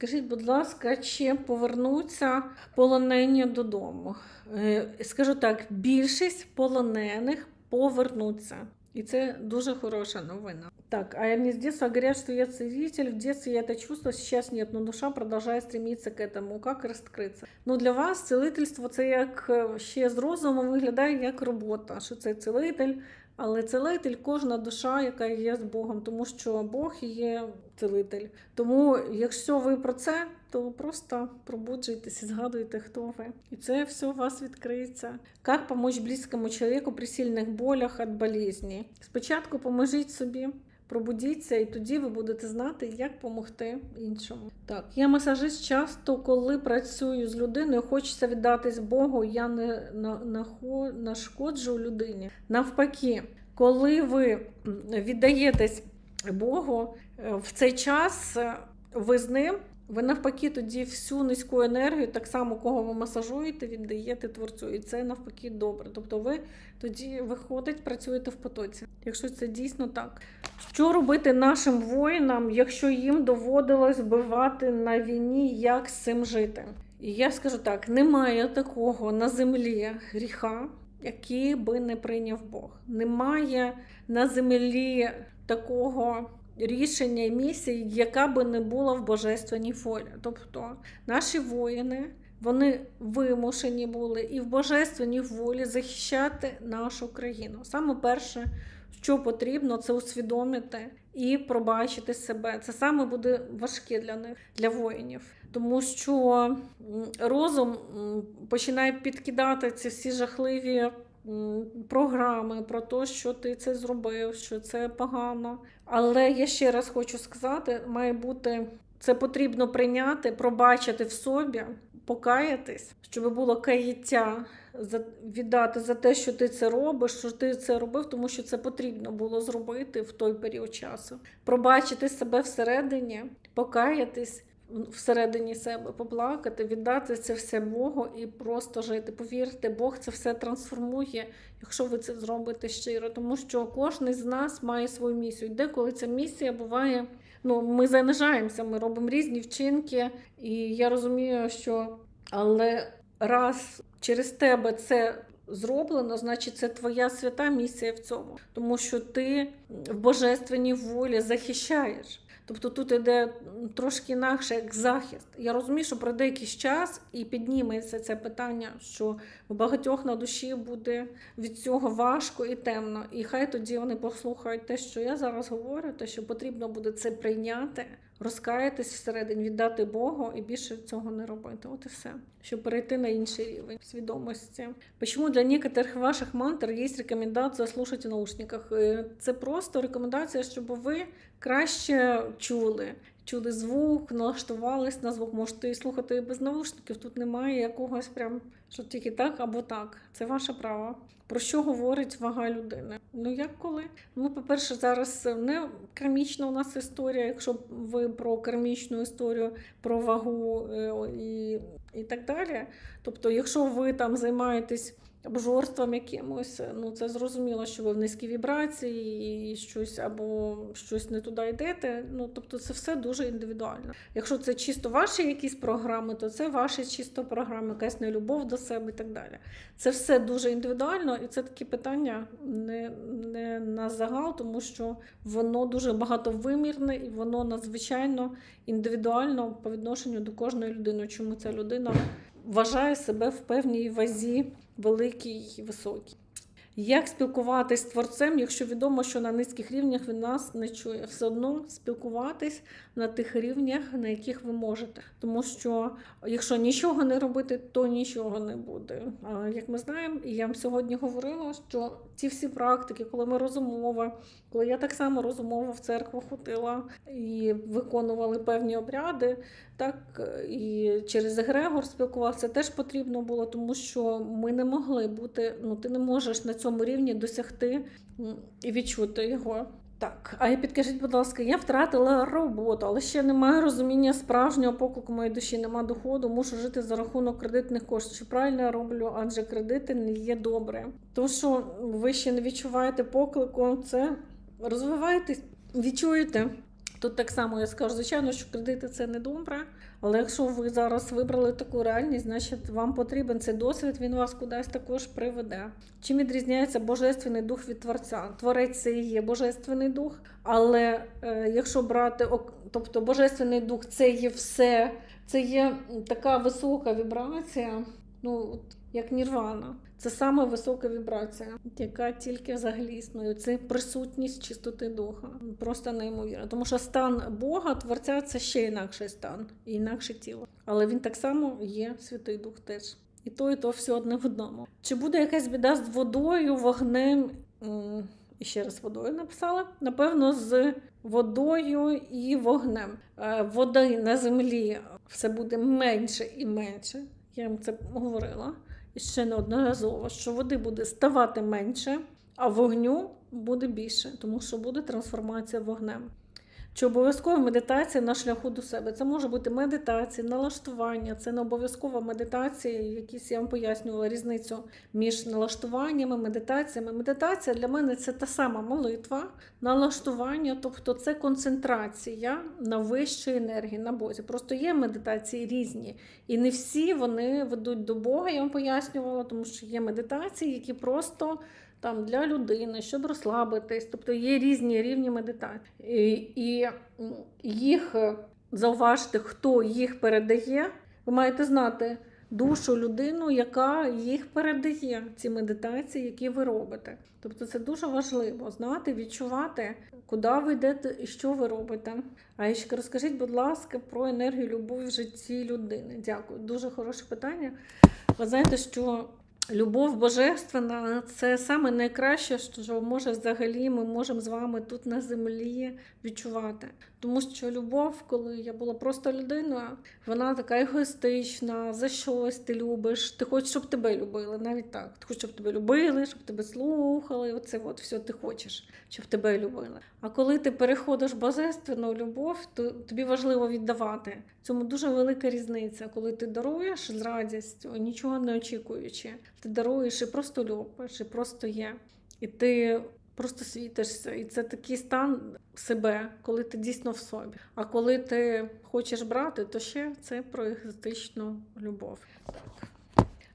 Скажіть, будь ласка, чи повернуться полонені додому? Е, Скажу так, більшість полонених повернуться. І це дуже хороша новина. Так, а мне с детства говорят, что я целитель. В детстве я это чувствовала, сейчас нет, но душа продолжает стремиться к этому. Как розкритися? Ну для вас целительство це як е, ще з розумом виглядає як робота, що це целитель. Але целитель кожна душа, яка є з Богом, тому що Бог є целитель. Тому, якщо ви про це, то просто пробуджуйтесь і згадуйте, хто ви. І це все у вас відкриється. Як допомогти близькому чоловіку при сильних болях від болезні? Спочатку поможіть собі. Пробудіться, і тоді ви будете знати, як допомогти іншому. Так, я масажист часто, коли працюю з людиною, хочеться віддатись Богу, я не нашкоджу людині. Навпаки, коли ви віддаєтесь Богу е, в цей час, е, ви з ним. Ви навпаки тоді всю низьку енергію, так само кого ви масажуєте, віддаєте творцю. І це навпаки добре. Тобто ви тоді виходить, працюєте в потоці, якщо це дійсно так. Що робити нашим воїнам, якщо їм доводилось вбивати на війні, як з цим жити? І я скажу так: немає такого на землі гріха, який би не прийняв Бог. Немає на землі такого рішення і місії, яка би не була в божественній волі. Тобто наші воїни. Вони вимушені були і в божественній волі захищати нашу країну. Саме перше, що потрібно, це усвідомити і пробачити себе. Це саме буде важке для них, для воїнів. Тому що розум починає підкидати ці всі жахливі програми про те, що ти це зробив, що це погано. Але я ще раз хочу сказати: має бути це потрібно прийняти, пробачити в собі, покаятись, щоб було каяття віддати за те, що ти це робиш, що ти це робив, тому що це потрібно було зробити в той період часу. Пробачити себе всередині, покаятись всередині себе, поплакати, віддати це все Богу і просто жити. Повірте, Бог це все трансформує, якщо ви це зробите щиро, тому що кожен з нас має свою місію. Деколи ця місія буває. Ну, ми занижаємося, ми робимо різні вчинки, і я розумію, що але раз через тебе це зроблено, значить це твоя свята місія в цьому, тому що ти в божественній волі захищаєш. Тобто тут іде трошки інакше як захист. Я розумію, що пройде якийсь час і підніметься це питання, що в багатьох на душі буде від цього важко і темно. І хай тоді вони послухають те, що я зараз говорю, те, що потрібно буде це прийняти, розкаятись всередині, віддати Богу і більше цього не робити. От і все. Щоб перейти на інший рівень свідомості. Почему для некоторых ваших мантр є рекомендація слушати в наушниках? Е, Це просто рекомендація, щоб ви краще чули. Чули звук, налаштувались на звук. Можете і слухати і без наушників. Тут немає якогось прям, що тільки так або так. Це ваше право. Про що говорить вага людини? Ну як коли? Ну, по-перше, зараз не кармічна у нас історія. Якщо ви про кармічну історію, про вагу е, і, і так далі. Тобто, якщо ви там займаєтесь обжорством якимось, ну це зрозуміло, що ви в низькій вібрації і щось або щось не туди йдете. Ну тобто, це все дуже індивідуально. Якщо це чисто ваші якісь програми, то це ваші чисто програми, якась нелюбов до себе і так далі. Це все дуже індивідуально, і це такі питання не, не на загал, тому що воно дуже багатовимірне і воно надзвичайно індивідуально по відношенню до кожної людини. Чому ця людина вважає себе в певній вазі великій високій. Як спілкуватись з творцем, якщо відомо, що на низьких рівнях він нас не чує, все одно спілкуватись на тих рівнях, на яких ви можете. Тому що якщо нічого не робити, то нічого не буде. А як ми знаємо, і я вам сьогодні говорила, що ці всі практики, коли ми розумова, коли я так само розумово в церкву ходила і виконували певні обряди, так і через егрегор спілкувався, теж потрібно було, тому що ми не могли бути. Ну ти не можеш на цьому рівні досягти і відчути його. Так, а і підкажіть, будь ласка, я втратила роботу, але ще немає розуміння справжнього поклику моєї душі, нема доходу, мушу жити за рахунок кредитних коштів. Чи правильно я роблю, адже кредити не є добре. То, що ви ще не відчуваєте поклику, це розвивайтесь, відчуєте. Тут так само я скажу, звичайно, що кредити це не добре, але якщо ви зараз вибрали таку реальність, значить вам потрібен цей досвід, він вас кудись також приведе. Чим відрізняється божественний дух від творця? Творець це і є божественний дух, але е, якщо брати, тобто божественний дух це є все, це є така висока вібрація, ну як нірвана. Це саме висока вібрація, яка тільки взагалі існує. Це присутність чистоти духа. Просто неймовірно. Тому що стан Бога, творця це ще інакший стан і інакше тіло. Але він так само є Святий Дух теж. І то, і то все одне в одному. Чи буде якась біда з водою, вогнем? І ще раз водою написала. Напевно, з водою і вогнем. Е, Води на землі все буде менше і менше. Я вам це говорила ще неодноразово, що води буде ставати менше, а вогню буде більше, тому що буде трансформація вогнем. Чи обов'язкова медитація на шляху до себе? Це може бути медитація, налаштування, це не обов'язкова медитація. Якісь я вам пояснювала різницю між налаштуваннями, медитаціями. Медитація для мене це та сама молитва, налаштування, тобто це концентрація на вищій енергії, на Бозі. Просто є медитації різні, і не всі вони ведуть до Бога. Я вам пояснювала, тому що є медитації, які просто там для людини, щоб розслабитись. Тобто є різні рівні медитації. І, і їх е, зауважте, хто їх передає. Ви маєте знати душу людину, яка їх передає, ці медитації, які ви робите. Тобто це дуже важливо знати, відчувати, куди ви йдете і що ви робите. А ще розкажіть, будь ласка, про енергію любові в житті людини. Дякую. Дуже хороше питання. Ви знаєте, що Любов божественна це саме найкраще, що може взагалі ми можемо з вами тут на землі відчувати. Тому що любов, коли я була просто людиною, вона така егоїстична, за щось ти любиш. Ти хочеш, щоб тебе любили, навіть так. Ти хочеш, щоб тебе любили, щоб тебе слухали. Оце от все ти хочеш, щоб тебе любили. А коли ти переходиш в божественну любов, то тобі важливо віддавати. Цьому дуже велика різниця, коли ти даруєш з радістю, нічого не очікуючи. Ти даруєш і просто любиш, і просто є. І ти просто світишся. І це такий стан себе, коли ти дійсно в собі. А коли ти хочеш брати, то ще це про егоїстичну любов.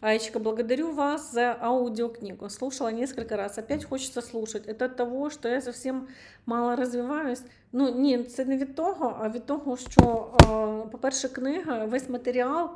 Аечка, благодарю вас за аудиокнигу. Слушала несколько раз. Опять хочется слушать. Это от того, що я совсем мало розвиваюсь. Ну ні, це не від того, а від того, що, по-перше, книга, весь матеріал,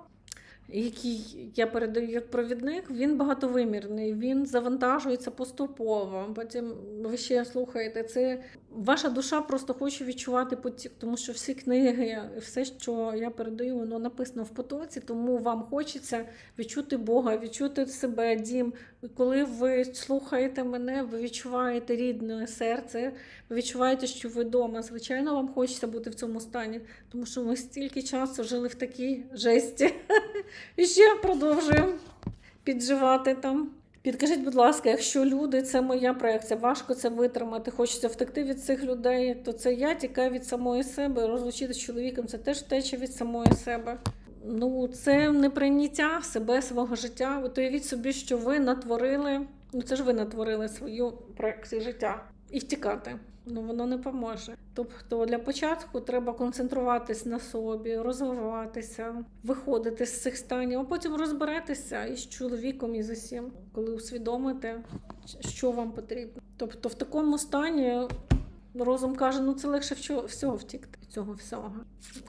який я передаю як провідник, він багатовимірний, він завантажується поступово. Потім ви ще слухаєте, це ваша душа просто хоче відчувати потік, тому що всі книги, все, що я передаю, воно написано в потоці, тому вам хочеться відчути Бога, відчути себе, дім. Коли ви слухаєте мене, ви відчуваєте рідне серце, ви відчуваєте, що ви вдома. Звичайно, вам хочеться бути в цьому стані, тому що ми стільки часу жили в такій жесті. І ще продовжуємо підживати там. Підкажіть, будь ласка, якщо люди це моя проекція, важко це витримати, хочеться втекти від цих людей, то це я тікаю від самої себе. Розлучитися з чоловіком це теж втеча від самої себе. Ну, це неприйняття себе, свого життя. От уявіть собі, що ви натворили, ну це ж ви натворили свою проекцію життя і втікати. Ну воно не поможе. Тобто для початку треба концентруватись на собі, розвиватися, виходити з цих станів, а потім розберетеся із чоловіком і з усім, коли усвідомите, що вам потрібно. Тобто в такому стані розум каже, ну це легше всього- втікти цього всього.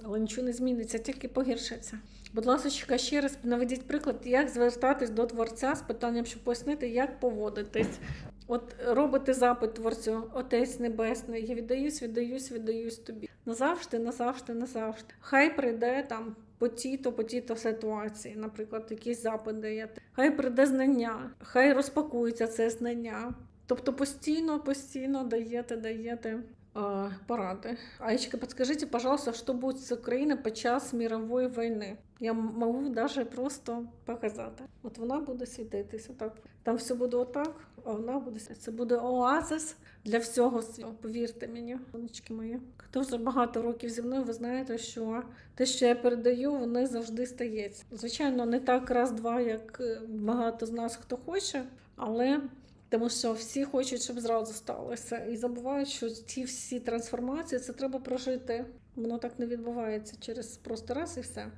Але нічого не зміниться, тільки погіршиться. Будь ласка, ще раз наведіть приклад, як звертатись до творця з питанням, щоб пояснити, як поводитись. От робите запит творцю, Отець Небесний, я віддаюсь, віддаюсь, віддаюсь тобі. Назавжди, назавжди, назавжди. Хай прийде там по тій-то, по тій-то ситуації, наприклад, якийсь запит даєте. Хай прийде знання, хай розпакується це знання. Тобто постійно, постійно даєте, даєте а, поради. Аечка, подскажите, пожалуйста, что будет с Украиной під час мирової війни? Я можу навіть просто показати. От вона буде світитися так. Там все буде отак, а вона буде світитися. Це буде оазис для всього світу. Повірте мені, сонечки мої. Хто вже багато років зі мною, ви знаєте, що те, що я передаю, воно завжди стається. Звичайно, не так раз-два, як е, багато з нас хто хоче, але Тому що всі хочуть, щоб зразу сталося, і забувають, що ці всі трансформації це треба прожити. Воно так не відбувається через просто раз і все.